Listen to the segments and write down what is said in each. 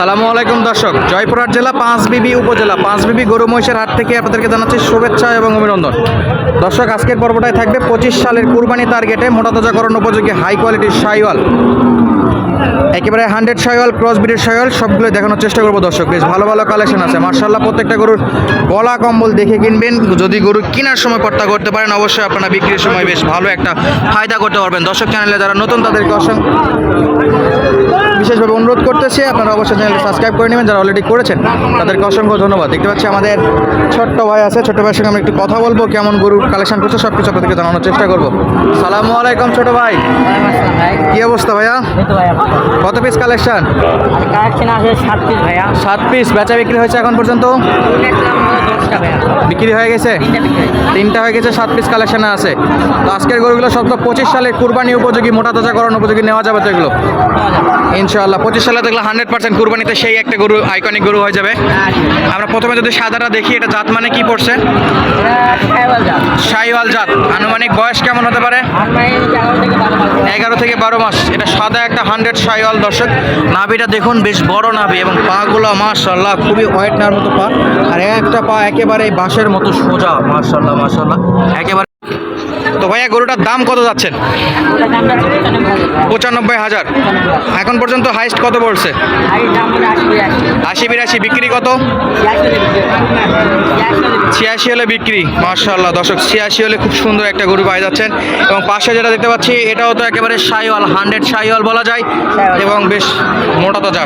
আসসালামু আলাইকুম দর্শক, জয়পুরহাট জেলা পাঁচবিবি উপজেলা পাঁচবিবি গরু মহিষের হাট থেকে আপনাদেরকে জানাচ্ছি শুভেচ্ছা এবং অভিনন্দন। দর্শক, আজকের পর্বটায় থাকবে পঁচিশ সালের কুরবানি টার্গেটে মোটা তাজাকরণ উপযোগী হাই কোয়ালিটির সাইওয়াল একেবারে হান্ড্রেড সাইওয়াল ক্রস ব্রিডের সাইওয়াল সবগুলো দেখানোর চেষ্টা করব দর্শক, বেশ ভালো ভালো কালেকশন আছে। মার্শাল্লাহ প্রত্যেকটা গরুর গলা কম্বল দেখে কিনবেন। যদি গরু কেনার সময় কর্তা করতে পারেন, অবশ্যই আপনারা বিক্রির সময় বেশ ভালো একটা ফায়দা করতে পারবেন। দর্শক চ্যানেলে যারা নতুন, তাদেরকে অসংখ্য বিশেষভাবে অনুরোধ করতেছি আপনারা অবশ্যই চ্যানেলটি সাবস্ক্রাইব করে নেবেন যারা অলরেডি করেছেন তাদেরকে অসংখ্য ধন্যবাদ। দেখতে পাচ্ছি আমাদের ছোট্ট ভাই আছে ছোট্ট ভাইয়ের সঙ্গে আমরা একটু কথা বলব কেমন গরুর কালেকশন করছে সব কিছু আপনাদেরকে জানানোর চেষ্টা করব। সালামু আলাইকুম ছোট ভাই। কি অবস্থা ভাইয়া? কত পিস কালেকশন সাত পিস ভাইয়া। সাত পিস বেচা বিক্রি হয়েছে এখন পর্যন্ত? বিক্রি হয়ে গেছে? তিনটা হয়ে গেছে। সাত পিস কালেকশনে আছে। তো আজকের গরুগুলো সব তো পঁচিশ সালের কুরবানি উপযোগী মোটা তাজাকরণ উপযোগী নেওয়া যাবে তো এগুলো? ইনশাআল্লাহ পঁচিশ সালে দেখলে হান্ড্রেড পার্সেন্ট কুরবানিতে সেই একটা গরু আইকনিক গরু হয়ে যাবে। আমরা প্রথমে যদি সাদাটা দেখি এটা জাত মানে কি পড়ছে। শাইওয়াল জাত। আনুমানিক বয়স কেমন হতে পারে? এগারো থেকে বারো মাস। বয়স। এগারো থেকে বারো মাস। এটা সাদা একটা হান্ড্রেড শাইওয়াল দর্শক। নাভিটা দেখুন বেশ বড় নাভি এবং পাগুলো মাশাল্লাহ খুবই হোয়াইট নার মতো পা। আর একটা পা একেবারে বাঁশের মতো সোজা মাশাল্লাহ মাশাল্লাহ একেবারে তো ভাইয়া, গরুটার দাম কত যাচ্ছেন যাচ্ছে? পঁচানব্বই হাজার। এখন পর্যন্ত হাইস্ট কত পড়ছে? আশি বিরাশি, বিক্রি কত? ছিয়াশি হলে বিক্রি মার্শাল্লাহ দর্শক, ছিয়াশি হলে খুব সুন্দর একটা গরু পাই যাচ্ছেন এবং পাশে যেটা দেখতে পাচ্ছি, এটাও তো একেবারে সাইওয়াল হান্ড্রেড সাইওয়াল বলা যায়। এবং বেশ মোটা তাজা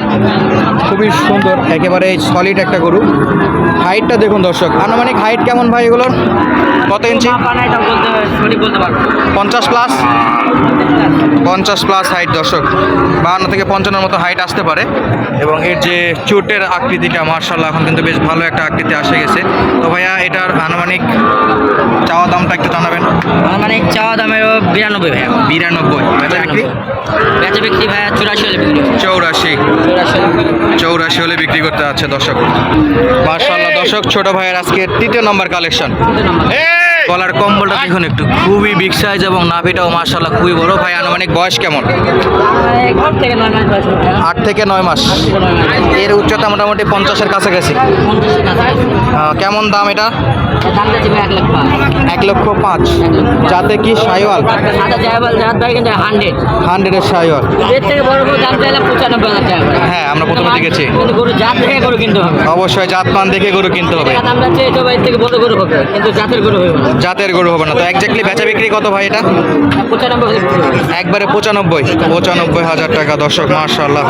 খুবই সুন্দর, একেবারে সলিড একটা গরু। হাইটটা দেখুন দর্শক। আনুমানিক হাইট কেমন ভাই এগুলোর? কত ইঞ্চি। পঞ্চাশ প্লাস? পঞ্চাশ প্লাস হাইট দর্শক। বাহান্ন থেকে পঞ্চান্নর মতো হাইট আসতে পারে। এবং এর যে চোটের আকৃতিটা, মার্শাল্লাহ, এখন কিন্তু বেশ ভালো একটা আকৃতি আসে গেছে। তো ভাইয়া, এটার আনুমানিক চাওয়া দামটা একটু জানাবেন। মানে চাওয়া দামের বিরানব্বই ভাইয়া। বিরানব্বই। বেচা বিক্রি? বেচা বিক্রি ভাইয়া চুরাশি হলে বিক্রি চৌরাশি। চুরাশি হলে বিক্রি করতে যাচ্ছে দর্শক। মার্শাল্লাহ দর্শক ছোট ভাইয়ের আজকে তৃতীয় নম্বর কালেকশন। গলার কম্বলটা দেখুন একটু। খুবই বিগ সাইজ এবং নাভিটাও মার্শাল্লাহ খুবই বড়। ভাই আনুমানিক বয়স কেমন? আট থেকে নয় মাস। এর উচ্চতা মোটামুটি পঞ্চাশের কাছাকাছি। কেমন দাম এটা? এক লক্ষ পাঁচ। যাতে কি সাইওয়াল? হান্ড্রেডের সাইওয়াল। হ্যাঁ আমরা প্রথমে দেখেছি। অবশ্যই জাতমান দেখে গরু কিনতে হবে। থেকে বড় গরু হবে। কিন্তু জাতের গরু হবে জাতের গরু হবে না তো একজাক্টলি বেচা বিক্রি কত ভাই এটা। একবারে পঁচানব্বই। পঁচানব্বই হাজার টাকা, দর্শক মার্শাল্লাহ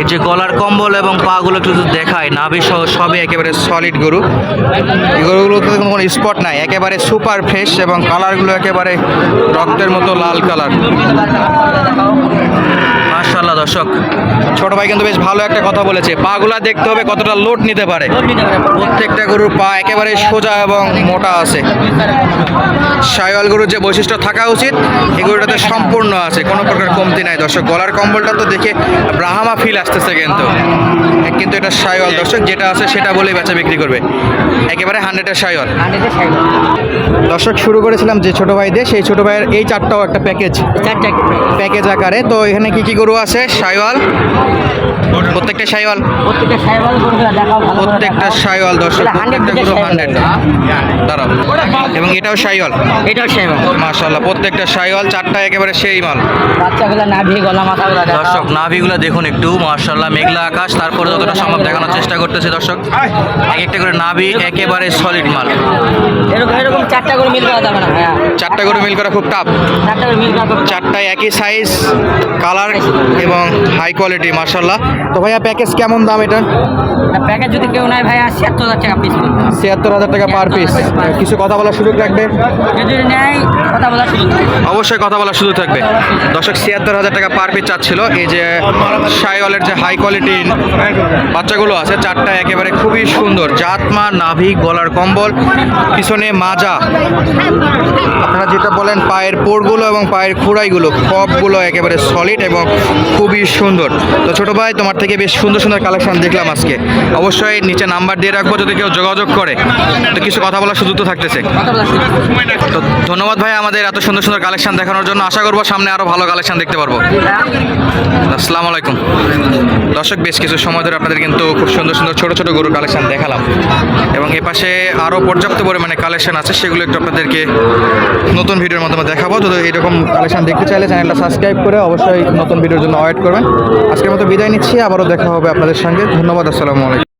এই যে গলার কম্বল এবং পাগুলো একটু দেখায় নাভি সহ সবই একেবারে সলিড গরু। এই গরুগুলোতে কোনো স্পট নাই, একেবারে সুপার ফ্রেশ এবং কালারগুলো একেবারে রক্তের মতো লাল কালার দর্শক। ছোট ভাই কিন্তু বেশ ভালো একটা কথা বলেছে। পাগুলা দেখতে হবে কতটা লোড নিতে পারে। প্রত্যেকটা গরুর পা একেবারে সোজা এবং মোটা আছে। সাইওয়াল গরুর যে বৈশিষ্ট্য থাকা উচিত এই গরুটাতে সম্পূর্ণ আছে কোনো প্রকার কমতি নাই। দর্শক গলার কম্বলটা তো দেখে ব্রাহামা ফিল আসতেছে কিন্তু। কিন্তু এটা সাইওয়াল দর্শক যেটা আছে সেটা বলেই বেচা বিক্রি করবে। একেবারে হান্ড্রেডের সাইওয়াল। দর্শক শুরু করেছিলাম যে ছোট ভাই দিয়ে সেই ছোট ভাইয়ের এই চারটাও একটা প্যাকেজ। প্যাকেজ আকারে। তো এখানে কি কি গরু আছে? সাইওয়াল প্রত্যেকটা সাইওয়াল। প্রত্যেকটা। সাইওয়াল দর্শক প্রত্যেকটা গরু হান্ড্রেড দাঁড়াও। এবং এটাও সাইওয়াল। এটাও সাইবাল মাশাল্লাহ প্রত্যেকটা সাইওয়াল চারটা একেবারে সেই মাল। বাচ্চাগুলো নাভি গলা মাথাগুলো দর্শক নাভিগুলো দেখুন একটু। মার্শাল্লাহ মেঘলা আকাশ। তারপরে যতটা সম্ভব দেখানোর চেষ্টা করতেছে দর্শক। এক একটা করে নাভি একেবারে সলিড মাল। এরকম এরকম চারটা করে মিল করা যাবে না ভাইয়া। চারটা করে মিল করা খুব টাফ চারটা করে মিল করা চারটায় একই সাইজ কালার এবং হাই কোয়ালিটি মার্শাল্লাহ তো ভাইয়া প্যাকেজ কেমন দাম এটা? প্যাকেজ যদি কেউ নেয় ভাইয়া ছিয়াত্তর হাজার টাকা পিস। ছিয়াত্তর হাজার টাকা পার পিস কিছু কথা বলার সুযোগ থাকবে? যদি নেয় কথা বলা শুরু অবশ্যই কথা বলার সুযোগ থাকবে। দর্শক ছিয়াত্তর হাজার টাকা পার পিস চাচ্ছিল। এই যে সাইওয়ালের যে হাই কোয়ালিটি বাচ্চাগুলো আছে চারটা একেবারে খুবই সুন্দর। জাতমা নাভি গলার কম্বল পিছনে মাজা। যেটা বলেন পায়ের পোড়গুলো এবং পায়ের খুঁড়াইগুলো কপগুলো একেবারে সলিড এবং খুবই সুন্দর। তো ছোট ভাই তোমার থেকে বেশ সুন্দর সুন্দর কালেকশন দেখলাম আজকে। অবশ্যই নিচে নাম্বার দিয়ে রাখব যদি কেউ যোগাযোগ করে। তো কিছু কথা বলার সুযোগ তো থাকতেছে। তো ধন্যবাদ ভাই আমাদের এত সুন্দর সুন্দর কালেকশন দেখানোর জন্য। আশা করব সামনে আরও ভালো কালেকশন দেখতে পারব। আসসালামু আলাইকুম। দর্শক বেশ কিছু সময় ধরে আপনাদের কিন্তু খুব সুন্দর সুন্দর ছোট ছোট গরুর কালেকশন দেখালাম। এবং এ পাশে আরও পর্যাপ্ত পরিমাণে কালেকশন আছে। সেগুলো একটু আপনাদেরকে নতুন ভিডিওর মাধ্যমে দেখাবো। তো এরকম কালেকশন দেখতে চাইলে চ্যানেলটা সাবস্ক্রাইব করে অবশ্যই নতুন ভিডিওর জন্য ওয়েট করবেন। আজকের মতো বিদায় নিচ্ছি, আবারও দেখা হবে আপনাদের সঙ্গে। ধন্যবাদ, আসসালামু আলাইকুম।